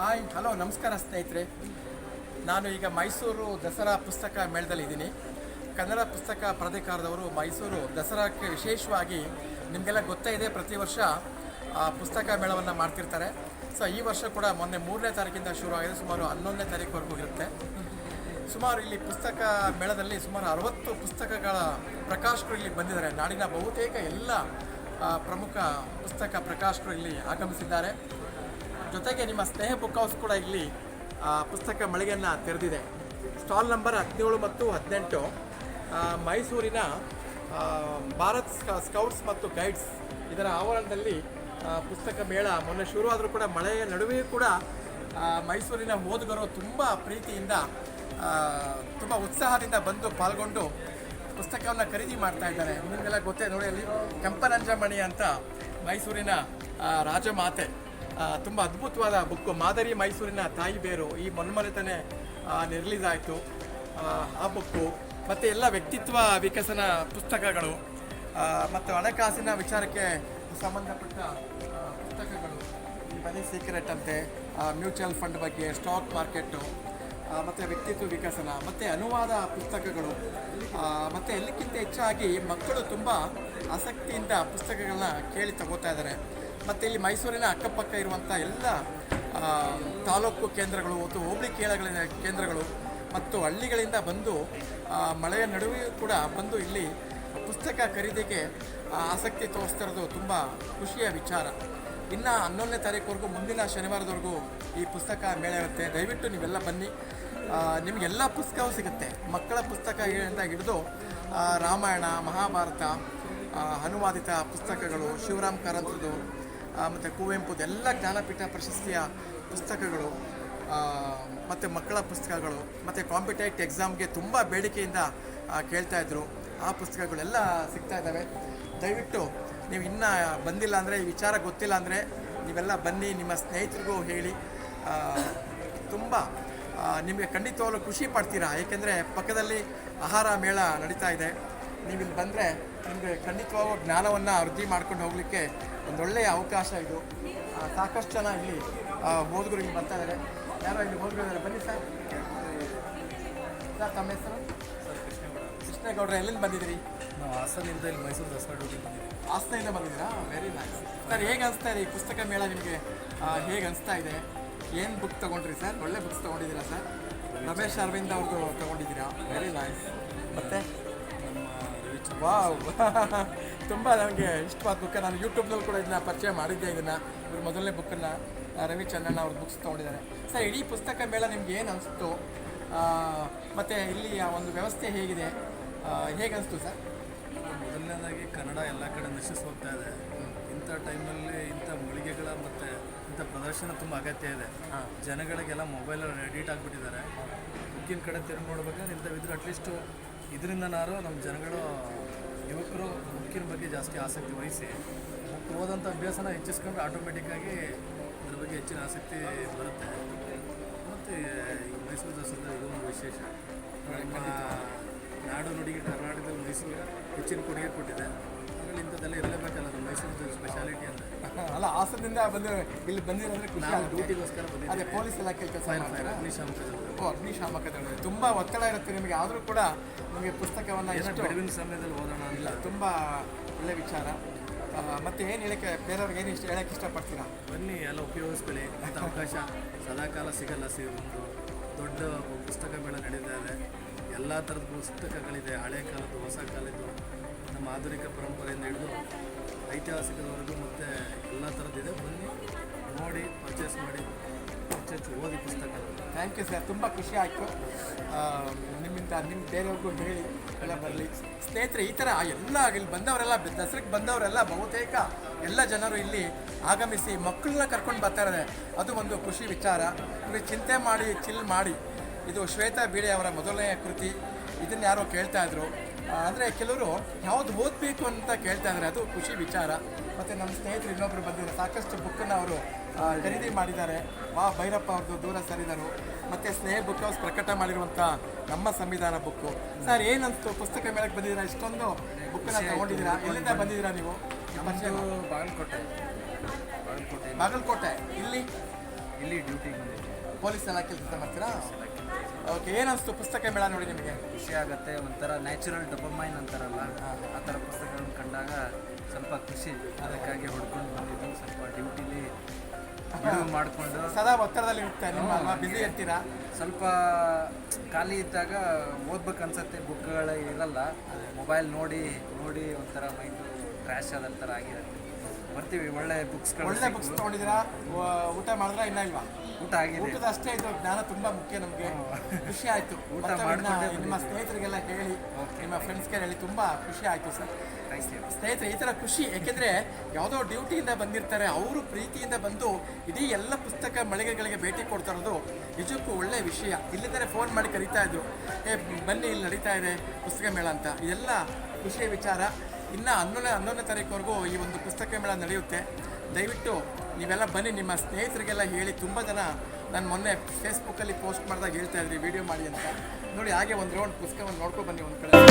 Hi hello ನಮಸ್ಕಾರ ಸ್ನೇಹಿತರೆ. ನಾನು ಈಗ ಮೈಸೂರು ದಸರಾ ಪುಸ್ತಕ ಮೇಳದಲ್ಲಿ ಇದ್ದೀನಿ. ಕನ್ನಡ ಪುಸ್ತಕ ಪ್ರಾಧಿಕಾರದವರು ಮೈಸೂರು ದಸರಾಕ್ಕೆ ವಿಶೇಷವಾಗಿ ನಿಮಗೆಲ್ಲ ಗೊತ್ತೇ ಇದೆ ಪ್ರತಿ ವರ್ಷ ಆ, ಪುಸ್ತಕ ಮೇಳವನ್ನು ಮಾಡ್ತಿರ್ತಾರೆ. ಸೊ ಈ ವರ್ಷ ಕೂಡ ಮೊನ್ನೆ ಮೂರನೇ ತಾರೀಕಿಂದ ಶುರು ಆಗಿದೆ ಸುಮಾರು ಹನ್ನೊಂದನೇ ತಾರೀಕುವರೆಗೂ ಇರುತ್ತೆ. ಸುಮಾರು ಇಲ್ಲಿ ಪುಸ್ತಕ ಮೇಳದಲ್ಲಿ ಸುಮಾರು ಅರವತ್ತು ಪುಸ್ತಕಗಳ ಪ್ರಕಾಶಕರು ಇಲ್ಲಿ ಬಂದಿದ್ದಾರೆ. ನಾಡಿನ ಬಹುತೇಕ ಎಲ್ಲ ಪ್ರಮುಖ ಪುಸ್ತಕ ಪ್ರಕಾಶಕರು ಇಲ್ಲಿ ಆಗಮಿಸಿದ್ದಾರೆ. ಜೊತೆಗೆ ನಿಮ್ಮ ಸ್ನೇಹ ಬುಕ್ ಹೌಸ್ ಕೂಡ ಇಲ್ಲಿ ಪುಸ್ತಕ ಮಳಿಗೆಯನ್ನು ತೆರೆದಿದೆ. ಸ್ಟಾಲ್ ನಂಬರ್ ಹದಿನೇಳು ಮತ್ತು ಹದಿನೆಂಟು ಮೈಸೂರಿನ ಭಾರತ್ ಸ್ಕ- ಸ್ಕೌಟ್ಸ್ ಮತ್ತು ಗೈಡ್ಸ್ ಇದರ ಆವರಣದಲ್ಲಿ ಪುಸ್ತಕ ಮೇಳ ಮೊನ್ನೆ ಶುರುವಾದರೂ ಕೂಡ ಮಳೆಯ ನಡುವೆಯೂ ಕೂಡ ಮೈಸೂರಿನ ಓದುಗರು ತುಂಬ ಪ್ರೀತಿಯಿಂದ ತುಂಬ ಉತ್ಸಾಹದಿಂದ ಬಂದು ಪಾಲ್ಗೊಂಡು ಪುಸ್ತಕವನ್ನು ಖರೀದಿ ಮಾಡ್ತಾ ಇದ್ದಾರೆ. ನಿಮಗೆಲ್ಲ ಗೊತ್ತೇ ನೋಡಿ ಅಲ್ಲಿ ಕೆಂಪನಂಜಮಣಿ ಅಂತ ಮೈಸೂರಿನ ರಾಜಮಾತೆ. ತುಂಬ ಅದ್ಭುತವಾದ ಬುಕ್ಕು ಮಾದರಿ ಮೈಸೂರಿನ ತಾಯಿ ಬೇರು ಈ ಮೊನ್ಮೊರೆತನೆ ರಿಲೀಸ್ ಆಯಿತು ಆ ಬುಕ್ಕು. ಮತ್ತು ಎಲ್ಲ ವ್ಯಕ್ತಿತ್ವ ವಿಕಸನ ಪುಸ್ತಕಗಳು. ಮತ್ತು ಹಣಕಾಸಿನ ವಿಚಾರಕ್ಕೆ ಸಂಬಂಧಪಟ್ಟ ಪುಸ್ತಕಗಳು. ಮನಿ ಸೀಕ್ರೆಟ್ ಅಂತೆ ಮ್ಯೂಚುವಲ್ ಫಂಡ್ ಬಗ್ಗೆ, ಸ್ಟಾಕ್ ಮಾರ್ಕೆಟು ಮತ್ತು ವ್ಯಕ್ತಿತ್ವ ವಿಕಸನ, ಮತ್ತು ಅನುವಾದ ಪುಸ್ತಕಗಳು. ಮತ್ತು ಎಲ್ಲಕ್ಕಿಂತ ಹೆಚ್ಚಾಗಿ ಮಕ್ಕಳು ತುಂಬ ಆಸಕ್ತಿಯಿಂದ ಪುಸ್ತಕಗಳನ್ನ ಕೇಳಿ ತಗೋತಾ ಇದ್ದಾರೆ. ಮತ್ತು ಇಲ್ಲಿ ಮೈಸೂರಿನ ಅಕ್ಕಪಕ್ಕ ಇರುವಂಥ ಎಲ್ಲ ತಾಲೂಕು ಕೇಂದ್ರಗಳು ಮತ್ತು ಹೋಬಳಿ ಕೇಳಗಳ ಕೇಂದ್ರಗಳು ಮತ್ತು ಹಳ್ಳಿಗಳಿಂದ ಬಂದು ಮಳೆಯ ನಡುವೆಯೂ ಕೂಡ ಬಂದು ಇಲ್ಲಿ ಪುಸ್ತಕ ಖರೀದಿಗೆ ಆಸಕ್ತಿ ತೋರಿಸ್ತಿರೋದು ತುಂಬ ಖುಷಿಯ ವಿಚಾರ. ಇನ್ನು ಹನ್ನೊಂದನೇ ತಾರೀಕುವರೆಗೂ, ಮುಂದಿನ ಶನಿವಾರದವರೆಗೂ ಈ ಪುಸ್ತಕ ಮೇಳ ಇರುತ್ತೆ ದಯವಿಟ್ಟು ನೀವೆಲ್ಲ ಬನ್ನಿ. ನಿಮಗೆಲ್ಲ ಪುಸ್ತಕವೂ ಸಿಗುತ್ತೆ. ಮಕ್ಕಳ ಪುಸ್ತಕಗಳಿಂದ ಹಿಡಿದು ರಾಮಾಯಣ, ಮಹಾಭಾರತ ಅನುವಾದಿತ ಪುಸ್ತಕಗಳು, ಶಿವರಾಮ್ ಕಾರಂತರದು ಮತ್ತು ಕುವೆಂಪುದು ಎಲ್ಲ ಜ್ಞಾನಪೀಠ ಪ್ರಶಸ್ತಿಯ ಪುಸ್ತಕಗಳು ಮತ್ತು ಮಕ್ಕಳ ಪುಸ್ತಕಗಳು, ಮತ್ತು ಕಾಂಪಿಟೇಟಿವ್ ಎಕ್ಸಾಮ್ಗೆ ತುಂಬ ಬೇಡಿಕೆಯಿಂದ ಕೇಳ್ತಾಯಿದ್ರು ಆ ಪುಸ್ತಕಗಳೆಲ್ಲ ಸಿಗ್ತಾ ಇದ್ದಾವೆ. ದಯವಿಟ್ಟು ನೀವು ಇನ್ನೂ ಬಂದಿಲ್ಲ ಅಂದರೆ, ಈ ವಿಚಾರ ಗೊತ್ತಿಲ್ಲ ಅಂದರೆ, ನೀವೆಲ್ಲ ಬನ್ನಿ, ನಿಮ್ಮ ಸ್ನೇಹಿತರಿಗೂ ಹೇಳಿ. ತುಂಬ ನಿಮಗೆ ಖಂಡಿತವಾಗಲೂ ಖುಷಿ ಪಡ್ತೀರಾ? ಏಕೆಂದರೆ ಪಕ್ಕದಲ್ಲಿ ಆಹಾರ ಮೇಳ ನಡೀತಾ ಇದೆ. ನೀವು ಇಲ್ಲಿ ಬಂದರೆ ನಿಮಗೆ ಖಂಡಿತವಾಗೂ ಜ್ಞಾನವನ್ನು ವೃದ್ಧಿ ಮಾಡ್ಕೊಂಡು ಹೋಗಲಿಕ್ಕೆ ಒಂದೊಳ್ಳೆಯ ಅವಕಾಶ ಇದು. ಸಾಕಷ್ಟು ಜನ ಇಲ್ಲಿ ಬೋಧಗರು ಓದುಗರು ಇಲ್ಲಿ ಬರ್ತಾ ಇದ್ದಾರೆ ಯಾರೋ ಇಲ್ಲಿ ಓದುಗರು ಇದ್ದಾರೆ ಬನ್ನಿ ಸರ್. ಸರ್ ತಮ್ಮ ಹೆಸರು? ಕೃಷ್ಣೇಗೌಡ್ರ. ಎಲ್ಲಿಂದ ಬಂದಿದ್ದೀರಿ? ನಾವು ಹಾಸನಿಂದ ಇಲ್ಲಿ ಮೈಸೂರು ದಸರಾ ಡ್ಯೂಟಿ ಬಂದಿದ್ದೀವಿ. ಹಾಸನಿಂದ ಬಂದಿದ್ದೀರಾ? ವೆರಿ ನೈಸ್ ಸರ್ ಹೇಗೆ ಅನಿಸ್ತಾ ಇದೆ ಈ ಪುಸ್ತಕ ಮೇಳ ನಿಮಗೆ? ಹೇಗೆ ಅನಿಸ್ತಾ ಇದೆ? ಏನು ಬುಕ್ ತೊಗೊಂಡ್ರಿ ಸರ್? ಒಳ್ಳೆ ಬುಕ್ಸ್ ತೊಗೊಂಡಿದ್ದೀರಾ ಸರ್? ರಮೇಶ್ ಅರವಿಂದ್ ಅವ್ರದ್ದು ತೊಗೊಂಡಿದ್ದೀರಾ? ವೆರಿ ನೈಸ್ ಮತ್ತೆ? ವಾವ್. ತುಂಬ ನನಗೆ ಇಷ್ಟವಾದ ಬುಕ್ ನಾನು ಯೂಟ್ಯೂಬ್ನಲ್ಲಿ ಕೂಡ ಇದನ್ನ ಪರಿಚಯ ಮಾಡಿದ್ದೆ ಇದನ್ನು. ಇವ್ರ ಮೊದಲನೇ ಬುಕ್ಕನ್ನು ರವಿ ಅವ್ರ ಬುಕ್ಸ್ ತೊಗೊಂಡಿದ್ದಾರೆ. ಸರ್ ಇಡೀ ಪುಸ್ತಕ ಮೇಳ ನಿಮ್ಗೆ ಏನು ಅನಿಸ್ತು ಮತ್ತು ಆ ಒಂದು ವ್ಯವಸ್ಥೆ ಹೇಗಿದೆ ಹೇಗೆ ಅನಿಸ್ತು ಸರ್? ಮೊದಲನೇದಾಗಿ ಕನ್ನಡ ಎಲ್ಲ ಕಡೆ ನಶಿಸಿ ಹೋಗ್ತಾ ಇದೆ. ಇಂಥ ಟೈಮಲ್ಲಿ ಇಂಥ ಮಳಿಗೆಗಳ ಮತ್ತು ಇಂಥ ಪ್ರದರ್ಶನ ತುಂಬ ಅಗತ್ಯ ಇದೆ. ಜನಗಳಿಗೆಲ್ಲ ಮೊಬೈಲಲ್ಲಿ ಎಡಿಟ್ ಆಗಿಬಿಟ್ಟಿದ್ದಾರೆ. ಬುಕ್ಕಿನ ಕಡೆ ತಿರುಗಿ ನೋಡ್ಬೇಕಾದ್ರೆ ಇಂಥವಿದ್ರೆ ಅಟ್ಲೀಸ್ಟು ಇದರಿಂದನಾರು ನಮ್ಮ ಜನಗಳು ಯುವಕರು ಬುಕ್ಕಿನ ಬಗ್ಗೆ ಜಾಸ್ತಿ ಆಸಕ್ತಿ ವಹಿಸಿ ಬುಕ್ ಓದೋಂಥ ಅಭ್ಯಾಸನ ಹೆಚ್ಚಿಸ್ಕೊಂಡ್ರೆ ಆಟೋಮೆಟಿಕ್ಕಾಗಿ ಇದ್ರ ಬಗ್ಗೆ ಹೆಚ್ಚಿನ ಆಸಕ್ತಿ ಬರುತ್ತೆ. ಮತ್ತು ಈ ಮೈಸೂರು ದಸರಾ ಇದು ಒಂದು ವಿಶೇಷ. ನಮ್ಮ ನಾಡು ನುಡಿಗೆ ಕರ್ನಾಟಕದಲ್ಲಿ ಮೈಸೂರು ಹೆಚ್ಚಿನ ಕೊಡುಗೆ ಕೊಟ್ಟಿದೆ ಆಮೇಲೆ ಇಂಥದ್ದೆಲ್ಲ ಇರಲೇಬೇಕಲ್ಲ ಅದು ಮೈಸೂರು ಸ್ಪೆಷಾಲಿಟಿ ಅಂತ ಅಲ್ಲ ಹಾಸನದಿಂದ ಬಂದು ಇಲ್ಲಿ ಬಂದಿರೋದ್ರೆ ಖುಷಿ ಆಗುತ್ತೆ. ಡ್ಯೂಟಿಗೋಸ್ಕರ ಅದೇ ಪೊಲೀಸ್ ಇಲಾಖೆ ಕೆಲಸ ಮಾಡ್ತಾರೆ ಅಗ್ನಿಶಾಮಕ ಓ ಅಗ್ನಿಶಾಮಕ ದಳ ತುಂಬ ಒತ್ತಡ ಇರುತ್ತೆ ನಿಮಗೆ. ಆದರೂ ಕೂಡ ನಿಮಗೆ ಪುಸ್ತಕವನ್ನು ಎಷ್ಟು ಬಿಡುವಿನ ಸಮಯದಲ್ಲಿ ಓದೋಣ ಇಲ್ಲ ತುಂಬ ಒಳ್ಳೆ ವಿಚಾರ. ಮತ್ತೆ ಏನು ಹೇಳಕ್ಕೆ ಬೇರೆಯವ್ರಿಗೆ ಏನು ಇಷ್ಟ ಹೇಳಕ್ಕೆ ಇಷ್ಟಪಡ್ತೀರಾ? ಬನ್ನಿ ಎಲ್ಲ ಉಪಯೋಗಿಸ್ಕೊಳ್ಳಿ. ಅಂತ ಅವಕಾಶ ಸದಾಕಾಲ ಸಿಗಲ್ಲ. ಸಿಗೋದು ದೊಡ್ಡ ಪುಸ್ತಕ ಮೇಳ ನಡೀತಾ ಇದೆ. ಎಲ್ಲ ಥರದ ಪುಸ್ತಕಗಳಿದೆ. ಹಳೆ ಕಾಲದ್ದು ಹೊಸ ಕಾಲದ್ದು. ನಮ್ಮ ಆಧುನಿಕ ಪರಂಪರೆಯಿಂದ ಹಿಡಿದು ಐತಿಹಾಸಿಕದವರೆಗೂ ಮತ್ತು ಎಲ್ಲ ಥರದ್ದಿದೆ ಬನ್ನಿ, ನೋಡಿ ಪರ್ಚೇಸ್ ಮಾಡಿ ಹೆಚ್ಚು ಓದಿ ಪುಸ್ತಕ. ಥ್ಯಾಂಕ್ ಯು ಸರ್ ತುಂಬ ಖುಷಿ ಆಯಿತು. ನಿಮ್ಮಿಂದ ನಿಮ್ಮ ಬೇರೆಯವ್ರಿಗೂ ಹೇಳಿ, ಎಲ್ಲ ಬರಲಿ. ಸ್ನೇಹಿತರೆ, ಈ ಥರ ಎಲ್ಲ ಇಲ್ಲಿ ಬಂದವರೆಲ್ಲ ದಸರಕ್ಕೆ ಬಂದವರೆಲ್ಲ ಬಹುತೇಕ ಎಲ್ಲ ಜನರು ಇಲ್ಲಿ ಆಗಮಿಸಿ ಮಕ್ಕಳನ್ನ ಕರ್ಕೊಂಡು ಬರ್ತಾ ಅದು ಒಂದು ಖುಷಿ ವಿಚಾರ. ಚಿಂತೆ ಮಾಡಿ ಚಿಲ್ ಮಾಡಿ. ಇದು ಶ್ವೇತಾ ಬೀಳೆ ಅವರ ಮೊದಲನೇ ಕೃತಿ. ಇದನ್ನು ಯಾರೋ ಕೇಳ್ತಾ ಇದ್ರು. ಅಂದರೆ ಕೆಲವರು ಯಾವ್ದು ಓದಬೇಕು ಅಂತ ಕೇಳ್ತಾ ಇದ್ದಾರೆ ಅದು ಖುಷಿ ವಿಚಾರ. ಮತ್ತು ನಮ್ಮ ಸ್ನೇಹಿತರು ಇನ್ನೊಬ್ಬರು ಬಂದಿದ್ದಾರೆ ಸಾಕಷ್ಟು ಬುಕ್ಕನ್ನು ಅವರು ಖರೀದಿ ಮಾಡಿದ್ದಾರೆ. ವಾ ಭೈರಪ್ಪ ಅವ್ರದ್ದು ದೂರ ಸರಿದರು. ಮತ್ತು ಸ್ನೇಹ ಬುಕ್ ಹೌಸ್ ಪ್ರಕಟ ಮಾಡಿರುವಂಥ ನಮ್ಮ ಸಂವಿಧಾನ ಬುಕ್ಕು ಸರ್ ಏನಂತು ಪುಸ್ತಕ ಮೇಳಕ್ಕೆ ಬಂದಿದ್ದೀರಾ? ಇಷ್ಟೊಂದು ಬುಕ್ಕನ್ನು ತಗೊಂಡಿದ್ದೀರಾ? ಎಲ್ಲಿಂದ ಬಂದಿದ್ದೀರಾ ನೀವು. ಬಾಗಲಕೋಟೆ. ಬಾಗಲಕೋಟೆ. ಬಾಗಲಕೋಟೆ. ಇಲ್ಲಿ? ಇಲ್ಲಿ ಡ್ಯೂಟಿ ಪೊಲೀಸ್ ಇಲಾಖೆ ಕೆಲಸ ಮಾಡ್ತೀರಾ? ಓಕೆ ಏನಿಸ್ತು ಪುಸ್ತಕ ಮೇಳ ನೋಡಿ ನಿಮಗೆ. ಖುಷಿ ಆಗುತ್ತೆ ಒಂಥರ ನ್ಯಾಚುರಲ್ ಡೊಪಮೈನ್ ಅಂತಾರಲ್ಲ ಆ ಥರ ಪುಸ್ತಕಗಳನ್ನು ಕಂಡಾಗ ಸ್ವಲ್ಪ ಖುಷಿ. ಅದಕ್ಕಾಗಿ ಹೊಡ್ಕೊಂಡು ಬಂದಿದ್ದು ಸ್ವಲ್ಪ ಡ್ಯೂಟಿಲಿ ಬಿಡುವು ಮಾಡಿಕೊಂಡು. ಸದಾ ಒತ್ತಡದಲ್ಲಿ ಇರುತ್ತೆ ನಿಮ್ಮ ಇರ್ತೀರಾ? ಸ್ವಲ್ಪ ಖಾಲಿ ಇದ್ದಾಗ ಓದ್ಬೇಕು ಅನ್ಸುತ್ತೆ ಬುಕ್ಗಳು ಇರಲ್ಲ. ಮೊಬೈಲ್ ನೋಡಿ ನೋಡಿ ಒಂಥರ ಮೈಂಡು ಕ್ರ್ಯಾಶ್ ಆದ ಥರ ಆಗಿರುತ್ತೆ. ಬರ್ತೀವಿ ಒಳ್ಳೆ ಬುಕ್ಸ್ ಒಳ್ಳೆ ಬುಕ್ಸ್ ತೊಗೊಂಡಿದ್ದೀರಾ? ಊಟ ಮಾಡಿದ್ರಾ ಇನ್ನ ಇಲ್ವಾ? ಊಟ ಆಗಿದೆ. ಊಟದ ಅಷ್ಟೇ ಇದು ಜ್ಞಾನ ತುಂಬಾ ಮುಖ್ಯ ನಮಗೆ. ಖುಷಿ ಆಯ್ತು. ಊಟ ನಿಮ್ಮ ಸ್ನೇಹಿತರಿಗೆಲ್ಲ ಹೇಳಿ ನಿಮ್ಮ ಫ್ರೆಂಡ್ಸ್ಗೆ ಹೇಳಿ ತುಂಬಾ ಖುಷಿ ಆಯ್ತು ಸರ್. ಸ್ನೇಹಿತರೆ ಈ ಥರ ಖುಷಿ ಯಾಕೆಂದರೆ ಯಾವುದೋ ಡ್ಯೂಟಿಯಿಂದ ಬಂದಿರ್ತಾರೆ ಅವರು ಪ್ರೀತಿಯಿಂದ ಬಂದು ಇಡೀ ಎಲ್ಲ ಪುಸ್ತಕ ಮಳಿಗೆಗಳಿಗೆ ಭೇಟಿ ಕೊಡ್ತಾ ಇರೋದು ನಿಜಕ್ಕೂ ಒಳ್ಳೆಯ ವಿಷಯ. ಇಲ್ಲಿಂದಲೇ ಫೋನ್ ಮಾಡಿ ಕರಿತಾ ಇದ್ರು. ಏ ಬನ್ನಿ ಇಲ್ಲಿ ನಡೀತಾ ಇದೆ ಪುಸ್ತಕ ಮೇಳ ಅಂತ. ಇದೆಲ್ಲ ಖುಷಿಯ ವಿಚಾರ. ಇನ್ನು ಹನ್ನೊಂದನೇ ಹನ್ನೊಂದನೇ ತಾರೀಕುವರೆಗೂ ಈ ಒಂದು ಪುಸ್ತಕ ಮೇಳ ನಡೆಯುತ್ತೆ. ದಯವಿಟ್ಟು ನೀವೆಲ್ಲ ಬನ್ನಿ, ನಿಮ್ಮ ಸ್ನೇಹಿತರಿಗೆಲ್ಲ ಹೇಳಿ ತುಂಬ ಜನ ನಾನು ಮೊನ್ನೆ ಫೇಸ್ಬುಕ್ಕಲ್ಲಿ ಪೋಸ್ಟ್ ಮಾಡಿದಾಗ ಹೇಳ್ತಾ ಇದ್ರಿ, ವಿಡಿಯೋ ಮಾಡಿ ಅಂತ. ನೋಡಿ, ಹಾಗೆ ಒಂದು ರೌಂಡ್ ಪುಸ್ತಕವನ್ನು ನೋಡ್ಕೊಂಡು ಬನ್ನಿ ಒಂದು ಕಡೆ.